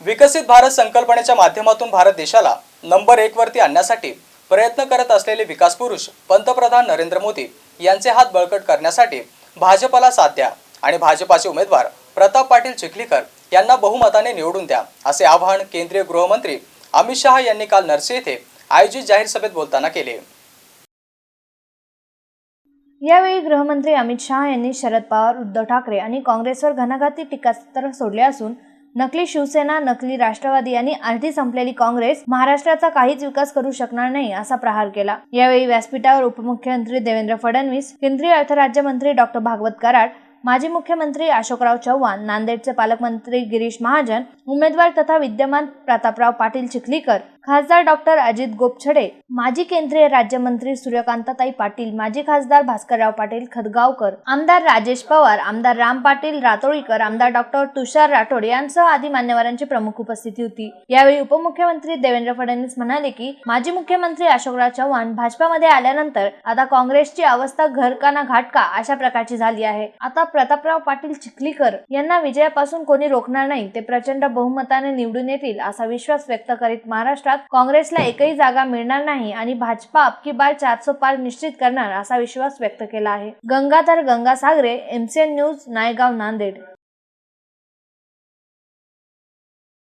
विकसित भारत संकल्पनेच्या माध्यमातून भारत देशाला नंबर एक वरती आणण्यासाठी प्रयत्न करत असलेले विकास पुरुष पंतप्रधान नरेंद्र मोदी यांचे हात बळकट करण्यासाठी भाजपला साथ द्या आणि भाजपाचे उमेदवार प्रताप पाटील चिखलीकर यांना बहुमताने निवडून द्या असे आवाहन केंद्रीय गृहमंत्री अमित शहा यांनी काल नरसी येथे आयोजित जाहीर सभेत बोलताना केले. यावेळी गृहमंत्री अमित शहा यांनी शरद पवार उद्धव ठाकरे आणि काँग्रेसवर घणाघाती टीकास्त्र सोडले असून नकली शिवसेना नकली राष्ट्रवादी आणि अर्धी संपलेली काँग्रेस महाराष्ट्राचा काहीच विकास करू शकणार नाही असा प्रहार केला. यावेळी व्यासपीठावर उपमुख्यमंत्री देवेंद्र फडणवीस केंद्रीय अर्थराज्यमंत्री डॉक्टर भागवत कराड माजी मुख्यमंत्री अशोकराव चव्हाण नांदेडचे पालकमंत्री गिरीश महाजन उमेदवार तथा विद्यमान प्रतापराव पाटील चिखलीकर खासदार डॉक्टर अजित गोपछडे माजी केंद्रीय राज्यमंत्री सूर्यकांताताई पाटील माजी खासदार भास्करराव पाटील खदगावकर आमदार राजेश पवार आमदार राम पाटील रातोळीकर आमदार डॉक्टर तुषार राठोड यांसह आदी मान्यवरांची प्रमुख उपस्थिती होती. यावेळी उपमुख्यमंत्री देवेंद्र फडणवीस म्हणाले की माजी मुख्यमंत्री अशोकराव चव्हाण भाजपामध्ये आल्यानंतर आता काँग्रेसची अवस्था घरकाना घाटका अशा प्रकारची झाली आहे. आता प्रतापराव पाटील चिखलीकर यांना विजयापासून कोणी रोखणार नाही ते प्रचंड बहुमताने निवडून येतील असा विश्वास व्यक्त करीत महाराष्ट्रात काँग्रेसला एकही जागा मिळणार नाही आणि भाजपा अबकी बार चारसो पार निश्चित करणार असा विश्वास व्यक्त केला आहे. Gangadhar Gangasagare MCN news Naigaon Nanded.